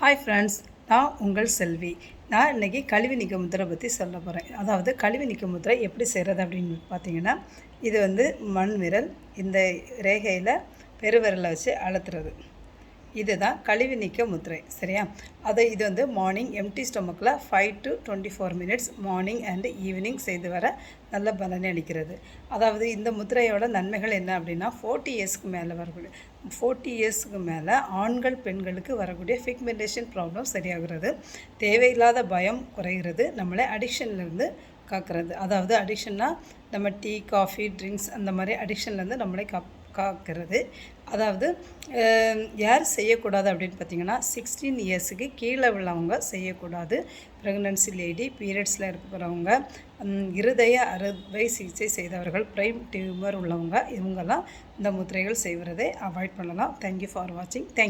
Hi friends நான் உங்கள் செல்வி. நான் இன்றைக்கி கழிவு நீக்க முத்திரை பற்றி சொல்ல போகிறேன் அதாவது கழிவு நீக்க முத்திரை எப்படி செய்கிறது அப்படின்னு பார்த்தீங்கன்னா இது வந்து மண் விரல் இந்த ரேகையில் பெருவிரலை வச்சு அழுத்துறது. இதுதான் கழிவு நீக்க முத்திரை சரியா? அதை இது வந்து morning empty ஸ்டொமக்கில் five to twenty four minutes morning and evening செய்து வர நல்ல பலனை அளிக்கிறது. அதாவது இந்த முத்திரையோட நன்மைகள் என்ன அப்படின்னா ஃபோர்ட்டி இயர்ஸ்க்கு மேலே வரக்கூடிய ஃபோர்ட்டி இயர்ஸ்க்கு மேலே ஆண்கள் பெண்களுக்கு வரக்கூடிய ஃபிக்மெண்டேஷன் ப்ராப்ளம் சரியாகிறது. தேவையில்லாத பயம் குறைகிறது. நம்மளை அடிக்ஷன்லேருந்து காக்கிறது. அதாவது அடிக்ஷன்னா நம்ம டீ காஃபி ட்ரிங்க்ஸ் அந்த மாதிரி அடிக்ஷன்லேருந்து நம்மளை காப் காக்கிறது. அதாவது யார் செய்யக்கூடாது அப்படின்னு பார்த்தீங்கன்னா சிக்ஸ்டீன் இயர்ஸுக்கு கீழே உள்ளவங்க செய்யக்கூடாது. ப்ரெக்னன்சி லேடி பீரியட்ஸில் இருக்கிறவங்க இருதய அறுவை சிகிச்சை செய்தவர்கள் ப்ரைம் டியூமர் உள்ளவங்க இவங்கெல்லாம் இந்த முத்திரைகள் செய்வதை அவாய்ட் பண்ணலாம். தேங்க்யூ ஃபார் வாட்சிங் தேங்க்